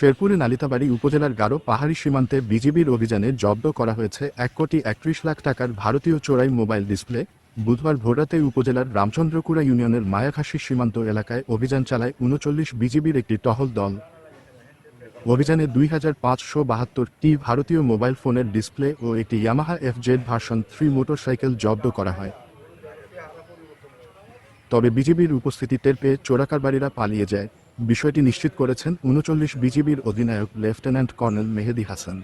শেরপুরে নালিতাবাড়ি উপজেলার গারো পাহাড়ি সীমান্তে বিজিবির অভিযানে জব্দ করা হয়েছে এক কোটি একত্রিশ লাখ টাকার ভারতীয় চোরাই মোবাইল ডিসপ্লে। বুধবার ভোররাতে উপজেলার রামচন্দ্রকুড়া ইউনিয়নের মায়াখাসী সীমান্ত এলাকায় অভিযান চালায় উনচল্লিশ বিজিবির একটি টহল দল। অভিযানে দুই হাজার পাঁচশো বাহাত্তরটি ভারতীয় মোবাইল ফোনের ডিসপ্লে ও একটি Yamaha F Z version three motorcycle জব্দ করা হয়। তবে বিজিবির উপস্থিতি টের পেয়ে চোরাকারবারীরা পালিয়ে যায়। বিষয়টি নিশ্চিত করেছেন উনচল্লিশ বিজিবির অধিনায়ক lieutenant colonel Mehedi Hasan.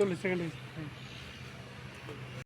solo, échale.